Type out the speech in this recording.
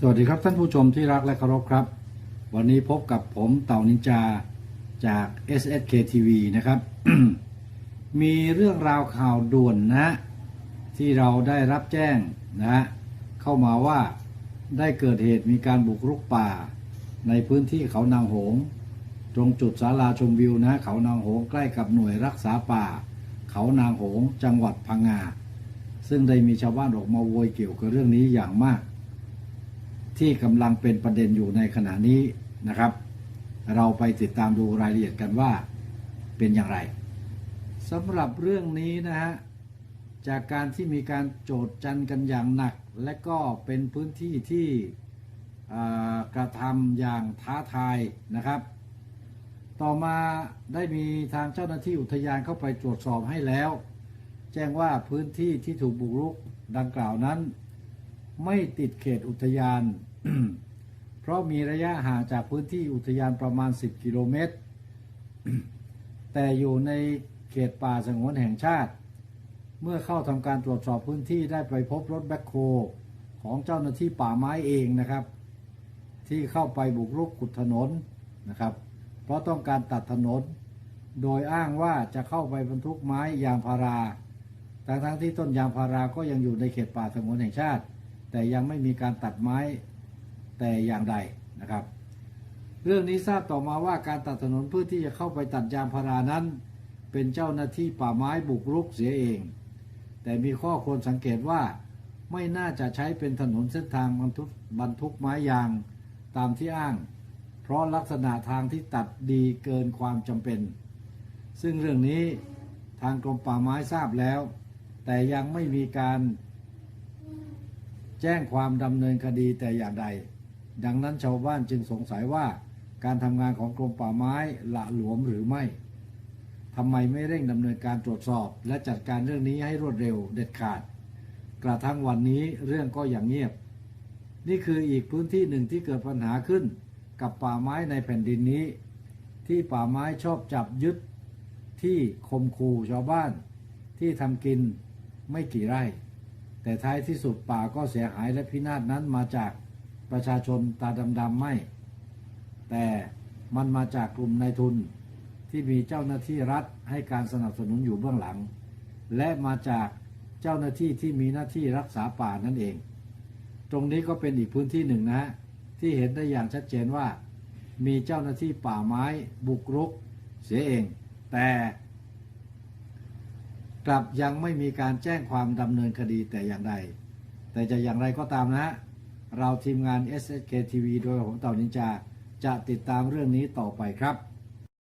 สวัสดีครับท่านผู้ชมที่รักและเคารพครับ วันนี้พบกับผมเต่านินจาจาก SSK TV นะครับ มีเรื่องราวข่าวด่วนนะ ที่เราได้รับแจ้งนะฮะเข้ามาว่าได้เกิดเหตุมีการบุกรุกป่า ในพื้นที่เขานางหง ตรงจุดศาลาชมวิวนะ เขานางหงใกล้กับหน่วยรักษาป่า เขานางหงจังหวัดพังงาซึ่งได้มีชาวบ้านออกมาโวยเกี่ยวกับเรื่องนี้อย่างมาก ที่กำลังเป็นประเด็นอยู่ในขณะนี้นะครับ เราไปติดตามดูรายละเอียดกันว่าเป็นอย่างไรสำหรับเรื่องนี้นะฮะจากการที่มีการโจดจันกันอย่างหนัก และก็เป็นพื้นที่ที่กระทำอย่างท้าทายนะครับ ต่อมาได้มีทางเจ้าหน้าที่อุทยานเข้าไปตรวจสอบให้แล้ว แจ้งว่าพื้นที่ที่ถูกบุกรุกดังกล่าวนั้น ไม่ติดเขตอุทยาน เพราะมีระยะห่างจากพื้นที่อุทยานประมาณ 10 กิโลเมตร แต่อยู่ในเขตป่าสงวนแห่งชาติ เมื่อเข้าทำการตรวจสอบพื้นที่ได้ไปพบรถแบ็คโฮของเจ้าหน้าที่ป่าไม้เองนะครับ ที่เข้าไปบุกรุกขุดถนนนะครับ เพราะต้องการตัดถนน โดยอ้างว่าจะเข้าไปบรรทุกไม้ยางพาราทั้งทั้งๆที่ต้นยางพาราก็ยังอยู่ในเขตป่าสงวนแห่งชาติ แต่ยังไม่มีการตัดไม้แต่อย่างใดนะครับ เรื่องนี้ทราบต่อมาว่าการตัดถนนเพื่อที่จะเข้าไปตัดยางพารานั้น เป็นเจ้าหน้าที่ป่าไม้บุกรุกเสียเอง แต่มีข้อควรสังเกตว่าไม่น่าจะใช้เป็นถนนเส้นทางบรรทุกบรรทุกไม้ยางตามที่อ้าง เพราะลักษณะทางที่ตัดดีเกินความจำเป็น ซึ่งเรื่องนี้ทางกรมป่าไม้ทราบแล้ว แต่ยังไม่มีการ แจ้งความดำเนินคดีแต่อย่างใด ดังนั้นชาวบ้านจึงสงสัยว่าการทำงานของกรมป่าไม้ละหลวมหรือไม่ทำไมไม่เร่งดำเนินการตรวจสอบ และจัดการเรื่องนี้ให้รวดเร็วเด็ดขาด กระทั่งวันนี้เรื่องก็อย่างเงียบ นี่คืออีกพื้นที่หนึ่งที่เกิดปัญหาขึ้น กับป่าไม้ในแผ่นดินนี้ ที่ป่าไม้ชอบจับยึดที่คมคูชาวบ้าน ที่ทำกินไม่กี่ไร่ แต่ท้ายที่สุดป่าก็เสียหายและพินาศนั้นมาจากประชาชนตาดำๆไม่ แต่มันมาจากกลุ่มนายทุนที่มีเจ้าหน้าที่รัฐให้การสนับสนุนอยู่เบื้องหลัง และมาจากเจ้าหน้าที่ที่มีหน้าที่รักษาป่านั่นเอง ตรงนี้ก็เป็นอีกพื้นที่หนึ่งนะฮะที่เห็นได้อย่างชัดเจนว่า มีเจ้าหน้าที่ป่าไม้บุกรุกเสียเอง แต่ กลับยังไม่มีการแจ้งความดำเนินคดีแต่อย่างใด แต่จะอย่างไรก็ตามนะ เราทีมงาน SSK TV โดยผมเต่านินจา จะติดตามเรื่องนี้ต่อไปครับ